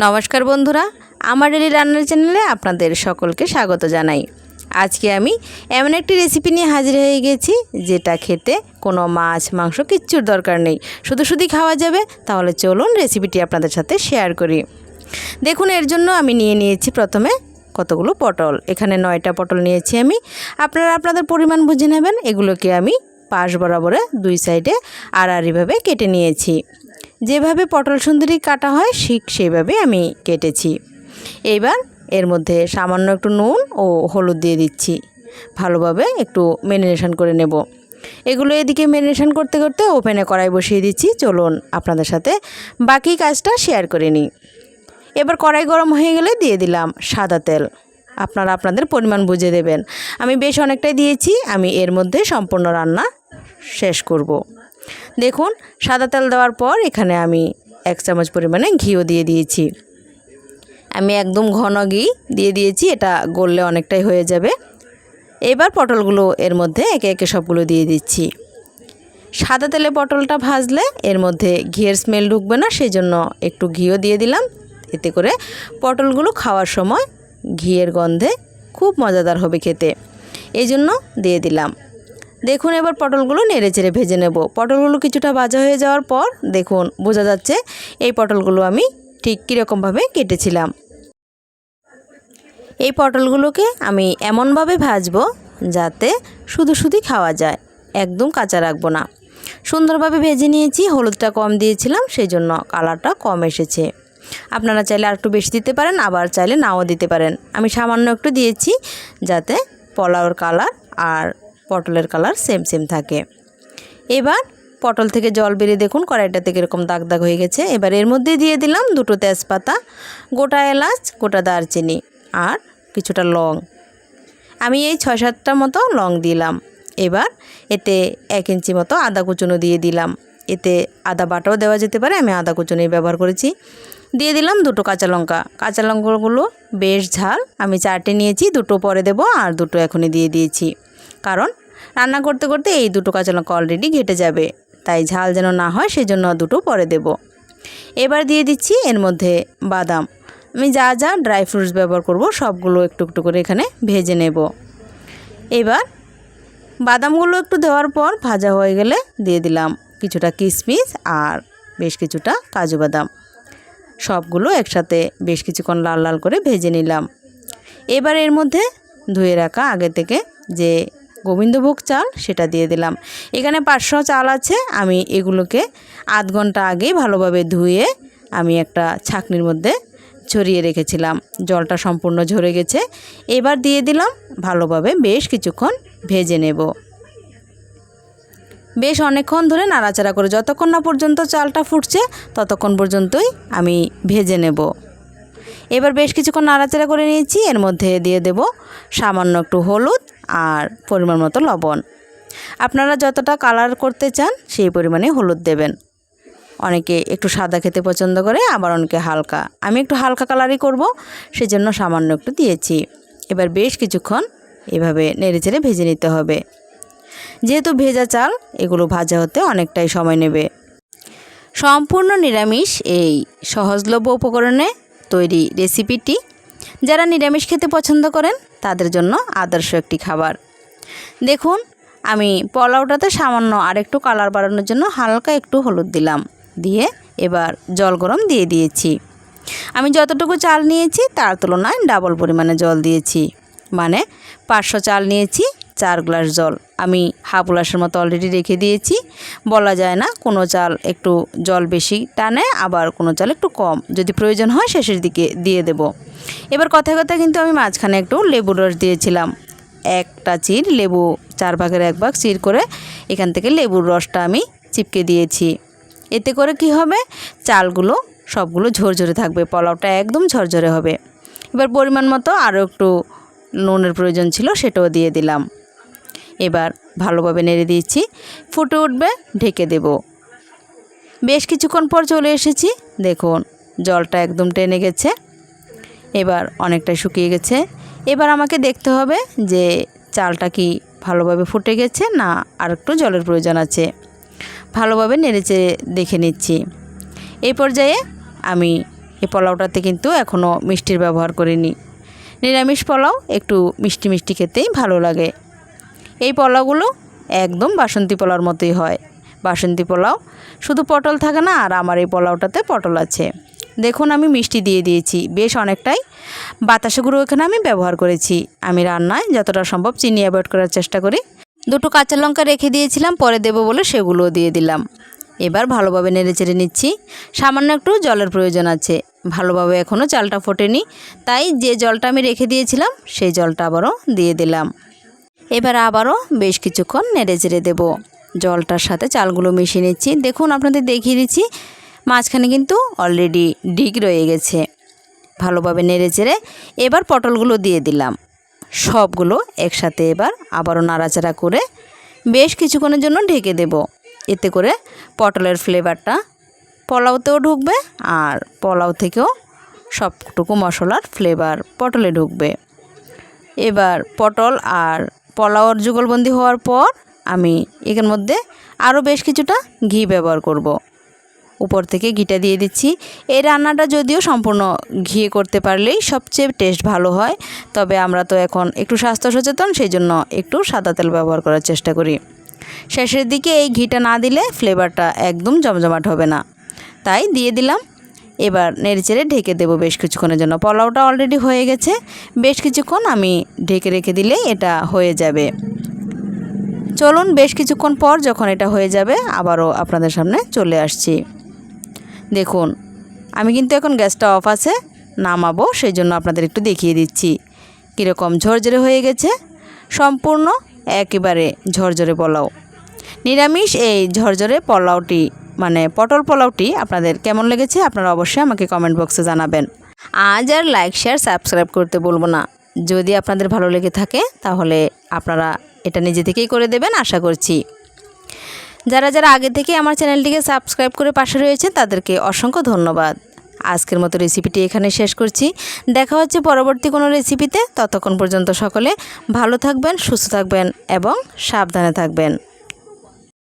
নমস্কার বন্ধুরা, আমার ডেলি রান্নার চ্যানেলে আপনাদের সকলকে স্বাগত জানাই। আজকে আমি এমন একটি রেসিপি নিয়ে হাজির হয়ে গেছি, যেটা খেতে কোনো মাছ, মাংস কিচ্ছুর দরকার নেই। শুধু শুধুই খাওয়া যাবে, তাহলে চলুন রেসিপিটি আপনাদের সাথে শেয়ার করি। দেখুন, এর জন্য আমি নিয়ে নিয়েছি প্রথমে কতগুলো পটল। এখানে নয়টা পটল নিয়েছি আমি। আপনারা আপনাদের পরিমাণ বুঝে নেবেন, এগুলোকে আমি পাশ বরাবরে দুই সাইডে আড়াআড়িভাবে কেটে নিয়েছি। যেভাবে পটল সুন্দরী কাটা হয়, ঠিক সেইভাবে আমি কেটেছি। এইবার এর মধ্যে সামান্য একটু নুন ও হলুদ দিয়ে দিচ্ছি। ভালোভাবে একটু ম্যারিনেশন করে নেব। এগুলো এদিকে ম্যারিনেশন করতে করতে ওপেনে কড়াই বসিয়ে দিচ্ছি। চলুন আপনাদের সাথে বাকি কাজটা শেয়ার করে নিই। এবার কড়াই গরম হয়ে গেলে দিয়ে দিলাম সাদা তেল। আপনারা আপনাদের পরিমাণ বুঝে দেবেন। আমি বেশ অনেকটাই দিয়েছি। আমি এর মধ্যে সম্পূর্ণ রান্না শেষ করব। দেখুন, সাদা তেল দেওয়ার পর এখানে আমি এক চামচ পরিমাণে ঘিও দিয়ে দিয়েছি। আমি একদম ঘন ঘি দিয়ে দিয়েছি, এটা গললে অনেকটাই হয়ে যাবে। এবার পটলগুলো এর মধ্যে একে একে সবগুলো দিয়ে দিচ্ছি। সাদা তেলে পটলটা ভাজলে এর মধ্যে ঘিয়ের স্মেল ঢুকবে না সেই জন্য একটু ঘিও দিয়ে দিলাম। এতে করে পটলগুলো খাওয়ার সময় ঘিয়ের গন্ধে খুব মজাদার হবে খেতে। এই জন্য দিয়ে দিলাম। দেখুন এবার পটলগুলো নেড়ে চেড়ে ভেজে নেব। পটলগুলো কিছুটা ভাজা হয়ে যাওয়ার পর দেখুন, বোঝা যাচ্ছে এই পটলগুলো আমি ঠিক কীরকমভাবে কেটেছিলাম। এই পটলগুলোকে আমি এমনভাবে ভাজবো যাতে শুধু শুধু খাওয়া যায়, একদম কাঁচা রাখব না। সুন্দরভাবে ভেজে নিয়েছি, হলুদটা কম দিয়েছিলাম সেই জন্য কালারটা কম এসেছে। আপনারা চাইলে আর একটু বেশি দিতে পারেন, আবার চাইলে নাও দিতে পারেন। আমি সামান্য একটু দিয়েছি যাতে পোলাওর কালার আর পটলের কালার সেম সেম থাকে। এবার পটল থেকে জল বেরিয়ে দেখুন, কড়াইটা থেকে এরকম দাগ দাগ হয়ে গেছে। এবার এর মধ্যে দিয়ে দিলাম দুটো তেজপাতা, গোটা এলাচ, গোটা দারচিনি আর কিছুটা লং। আমি এই ছয় সাতটা মতো লং দিলাম। এবার এতে এক ইঞ্চি মতো আদা কুচুনো দিয়ে দিলাম। এতে আদা বাটাও দেওয়া যেতে পারে, আমি আদা কুচুনোই ব্যবহার করেছি। দিয়ে দিলাম দুটো কাঁচা লঙ্কা। কাঁচা লঙ্কাগুলো বেশ ঝাল। আমি চারটে নিয়েছি, দুটো পরে দেব আর দুটো এখনই দিয়ে দিয়েছি। কারণ রান্না করতে করতে এই দুটো কাঁচা অলরেডি ঘেটে যাবে। তাই ঝাল যেন না হয়, সেজন্য দুটো পরে দেব। এবার দিয়ে দিচ্ছি এর মধ্যে বাদাম। আমি যা যা ড্রাই ফ্রুটস ব্যবহার করব, সবগুলো একটু একটু করে এখানে ভেজে নেব। এবার বাদামগুলো একটু দেওয়ার পর ভাজা হয়ে গেলে দিয়ে দিলাম কিছুটা কিশমিশ আর বেশ কিছুটা কাজু বাদাম। সবগুলো একসাথে বেশ কিছুক্ষণ লাল লাল করে ভেজে নিলাম। এবার এর মধ্যে ধুয়ে রাখা আগে থেকে যে গোবিন্দভোগ চাল, সেটা দিয়ে দিলাম। এখানে পাঁচশো চাল আছে, আমি এগুলোকে আধ ঘণ্টা আগেই ভালোভাবে ধুয়ে আমি একটা ছাকনির মধ্যে ছড়িয়ে রেখেছিলাম। জলটা সম্পূর্ণ ঝরে গেছে। এবার দিয়ে দিলাম, ভালোভাবে বেশ কিছুক্ষণ ভেজে নেব। বেশ অনেকক্ষণ ধরে নাড়াচাড়া করে যতক্ষণ না পর্যন্ত চালটা ফুটছে, ততক্ষণ পর্যন্তই আমি ভেজে নেব। এবার বেশ কিছুক্ষণ নাড়াচাড়া করে নিয়েছি, এর মধ্যে দিয়ে দেব সামান্য একটু হলুদ আর পরিমাণ মতো লবণ। আপনারা যতটা কালার করতে চান, সেই পরিমাণে হলুদ দেবেন। অনেকে একটু সাদা খেতে পছন্দ করে, আবার অনেকে হালকা। আমি একটু হালকা কালারই করব, সেজন্য সামান্য একটু দিয়েছি। এবার বেশ কিছুক্ষণ এভাবে নেড়েচেড়ে ভেজে নিতে হবে। যেহেতু ভেজা চাল, এগুলো ভাজা হতে অনেকটাই সময় নেবে। সম্পূর্ণ নিরামিষ এই সহজলভ্য উপকরণে তৈরি রেসিপিটি যারা নিরামিষ খেতে পছন্দ করেন তাদের জন্য আদর্শ একটি খাবার। দেখুন, আমি পোলাওটাতে সামান্য আর একটু কালার বাড়ানোর জন্য হালকা একটু হলুদ দিলাম। দিয়ে এবার জল গরম দিয়ে দিয়েছি। আমি যতটুকু চাল নিয়েছি তার তুলনায় ডাবল পরিমাণে জল দিয়েছি। মানে পাঁচশো চাল নিয়েছি চার গ্লাস জল। আমি হাফ গ্লাসের মতো অলরেডি রেখে দিয়েছি। বলা যায় না, কোনো চাল একটু জল বেশি টানে, আবার কোনো চাল একটু কম। যদি প্রয়োজন হয় শেষের দিকে দিয়ে দেব। এবার কথায় কথায় কিন্তু আমি মাঝখানে একটু লেবুর রস দিয়েছিলাম। একটা চির লেবু, চার ভাগের এক ভাগ চির করে এখান থেকে লেবুর রসটা আমি চিপকে দিয়েছি। এতে করে কি হবে? চালগুলো, সবগুলো ঝরঝরে থাকবে, পোলাওটা একদম ঝরঝরে হবে। এবার পরিমাণ মতো আরও একটু নুনের প্রয়োজন ছিল, সেটাও দিয়ে দিলাম। এবার ভালোভাবে নেড়ে দিয়েছি ফুটে উঠবে, ঢেকে দেব। বেশ কিছুক্ষণ পর চলে এসেছি। দেখুন, জলটা একদম টেনে গেছে। এবার অনেকটাই শুকিয়ে গেছে। এবার আমাকে দেখতে হবে যে চালটা কি ভালোভাবে ফুটে গেছে না আর একটু জলের প্রয়োজন আছে। ভালোভাবে নেড়েচেড়ে দেখে নিচ্ছি। এই পর্যায়ে আমি এই পোলাওটাতে কিন্তু এখনও মিষ্টির ব্যবহার করিনি। নিরামিষ পোলাও একটু মিষ্টি মিষ্টি খেতেই ভালো লাগে। এই পোলাওগুলো একদম বাসন্তী পোলাওর মতোই হয়। বাসন্তী পোলাও শুধু পটল থাকে না, আর আমার এই পোলাওটাতে পটল আছে। দেখুন, আমি মিষ্টি দিয়ে দিয়েছি। বেশ অনেকটাই বাতাসা গুঁড়ো এখানে আমি ব্যবহার করেছি। আমি রান্নায় যতটা সম্ভব চিনি অ্যাভয়েড করার চেষ্টা করি। দুটো কাঁচা লঙ্কা রেখে দিয়েছিলাম, পরে দেবো বলে সেগুলোও দিয়ে দিলাম। এবার ভালোভাবে নেড়ে চেড়ে নিচ্ছি। সামান্য একটু জলের প্রয়োজন আছে। ভালোভাবে এখনও চালটা ফোটেনি, তাই যে জলটা আমি রেখে দিয়েছিলাম, সেই জলটা আবারও দিয়ে দিলাম। এবার আবারও বেশ কিছুক্ষণ নেড়ে চেড়ে দেবো। জলটার সাথে চালগুলো মিশিয়ে নিচ্ছি। দেখুন, আপনাদের দেখিয়ে দিচ্ছি, মাঝখানে কিন্তু অলরেডি ডিগ রয়ে গেছে। ভালোভাবে নেড়ে চেড়ে এবার পটলগুলো দিয়ে দিলাম। সবগুলো একসাথে এবার আবারও নাড়াচাড়া করে বেশ কিছুক্ষণের জন্য ঢেকে দেব। এতে করে পটলের ফ্লেভারটা পোলাওতেও ঢুকবে আর পোলাও থেকেও সবটুকু মশলার ফ্লেভার পটলে ঢুকবে। এবার পটল আর পোলাওর যুগলবন্দি হওয়ার পর আমি এর মধ্যে আরও বেশ কিছুটা ঘি ব্যবহার করব। উপর থেকে ঘিটা দিয়ে দিচ্ছি। এই রান্নাটা যদিও সম্পূর্ণ ঘিয়ে করতে পারলেই সবচেয়ে টেস্ট ভালো হয়, তবে আমরা তো এখন একটু স্বাস্থ্য সচেতন, সেই জন্য একটু সাদা তেল ব্যবহার করার চেষ্টা করি। শেষের দিকে এই ঘিটা না দিলে ফ্লেভারটা একদম জমজমাট হবে না। তাই দিয়ে দিলাম এবার নেড়েচেড়ে ঢেকে দেবো বেশ কিছুক্ষণের জন্য। পোলাওটা অলরেডি হয়ে গেছে। বেশ কিছুক্ষণ আমি ঢেকে রেখে দিলেই এটা হয়ে যাবে। চলুন বেশ কিছুক্ষণ পর যখন এটা হয়ে যাবে, আবারও আপনাদের সামনে চলে আসছি। দেখুন, আমি কিন্তু এখন গ্যাসটা অফ আছে, নামাবো সেই জন্য আপনাদের একটু দেখিয়ে দিচ্ছি। কীরকম ঝরঝরে হয়ে গেছে। সম্পূর্ণ একেবারে ঝরঝরে পোলাও। নিরামিষ এই ঝরঝরে পোলাওটি মানে পটল পোলাওটি আপনাদের কেমন লেগেছে আপনারা অবশ্যই আমাকে কমেন্ট বক্সে জানাবেন। আজ আর লাইক শেয়ার সাবস্ক্রাইব করতে বলব না। যদি আপনাদের ভালো লেগে থাকে তাহলে আপনারা এটা নিজে থেকেই করে দেবেন, আশা করছি। যারা যারা আগে থেকে আমার চ্যানেলটিকে সাবস্ক্রাইব করে পাশে রয়েছে তাদেরকে অসংখ্য ধন্যবাদ। আজকের মতো রেসিপিটি এখানে শেষ করছি। দেখা হচ্ছে পরবর্তী কোনো রেসিপিতে ততক্ষণ পর্যন্ত সকলে ভালো থাকবেন, সুস্থ থাকবেন এবং সাবধানে থাকবেন।